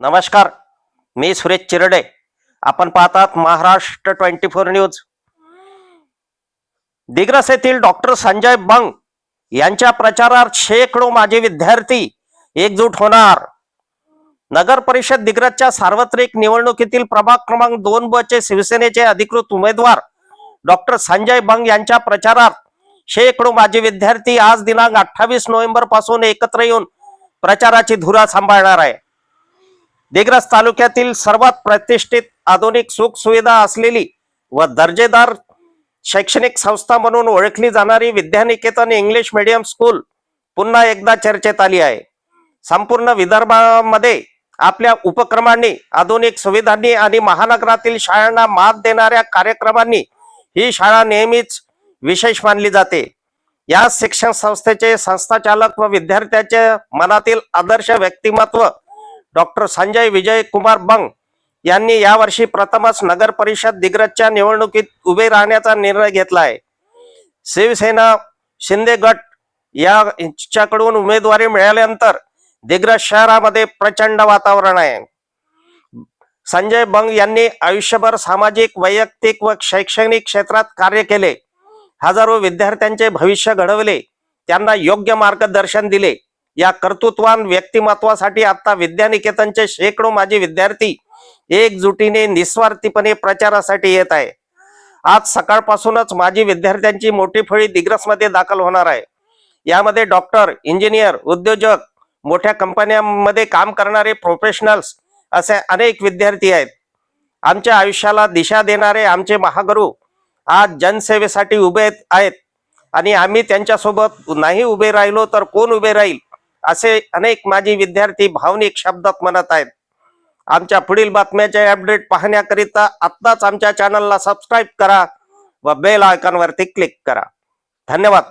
नमस्कार मी सुरेश चिरडे. आपण पाहतात Maharashtra twenty four news. Digras येथील डॉक्टर संजय बंग यांच्या प्रचारात शेकडो माजी विद्यार्थी एकजूट होणार. नगर परिषद दिग्रसच्या सार्वत्रिक निवडणुकीतील प्रभाग क्रमांक दोन ब चे शिवसेनेचे अधिकृत उमेदवार डॉक्टर संजय बंग यांच्या प्रचारात शेकडो माजी विद्यार्थी आज दिनांक अठ्ठावीस नोव्हेंबरपासून एकत्र येऊन प्रचाराची धुरा सांभाळणार आहे दिग्रस तालुक्यातील सर्वात प्रतिष्ठित आधुनिक सुख सुविधा असलेली व दर्जेदार शैक्षणिक संस्था म्हणून ओळखली जाणारी विद्यानिकेतन इंग्लिश मीडियम स्कूल पुन्हा एकदा चर्चेत आली आहे. संपूर्ण विदर्भामध्ये आपल्या उपक्रमांनी आधुनिक सुविधांनी आणि महानगरातील शाळांना मात देणाऱ्या कार्यक्रमांनी ही शाळा नेहमीच विशेष मानली जाते. या शिक्षण संस्थेचे संस्थाचालक व विद्यार्थ्यांचे मनातील आदर्श व्यक्तिमत्व डॉक्टर संजय विजय कुमार बंग यांनी यावर्षी प्रथमच नगर परिषद दिग्रजच्या निवडणुकीत उभे राहण्याचा निर्णय घेतला आहे शिवसेना शिंदे गट याच्याकडून उमेदवारी मिळाल्यानंतर दिग्रज शहरामध्ये प्रचंड वातावरण आहे. संजय बंग यांनी आयुष्यभर सामाजिक वैयक्तिक व शैक्षणिक क्षेत्रात कार्य केले. हजारो विद्यार्थ्यांचे भविष्य घडवले. त्यांना योग्य मार्गदर्शन दिले. या कर्तृत्वान व्यक्तिमत्वासाठी आता विद्यानिकेतनचे शेकडो माजी विद्यार्थी एकजुटीने निस्वार्थीपणे प्रचारासाठी येत आहे. आज सकाळपासूनच माजी विद्यार्थ्यांची मोठी फळी दिग्रसमध्ये दाखल होणार आहे. यामध्ये डॉक्टर इंजिनियर उद्योजक मोठ्या कंपन्यांमध्ये काम करणारे प्रोफेशनल्स असे अनेक विद्यार्थी आहेत. आमच्या आयुष्याला दिशा देणारे आमचे महागुरु आज जनसेवेसाठी उभे आहेत. आणि आम्ही त्यांच्यासोबत नाही उभे राहिलो तर कोण उभे राहील? असे अनेक माजी विद्यार्थी भावनिक शब्दात म्हणत आहेत. आमच्या पुढील बातम्याचे अपडेट पाहण्याकरिता आत्ताच आमच्या चॅनलला सबस्क्राईब करा व बेल आयकॉनवरती क्लिक करा. धन्यवाद.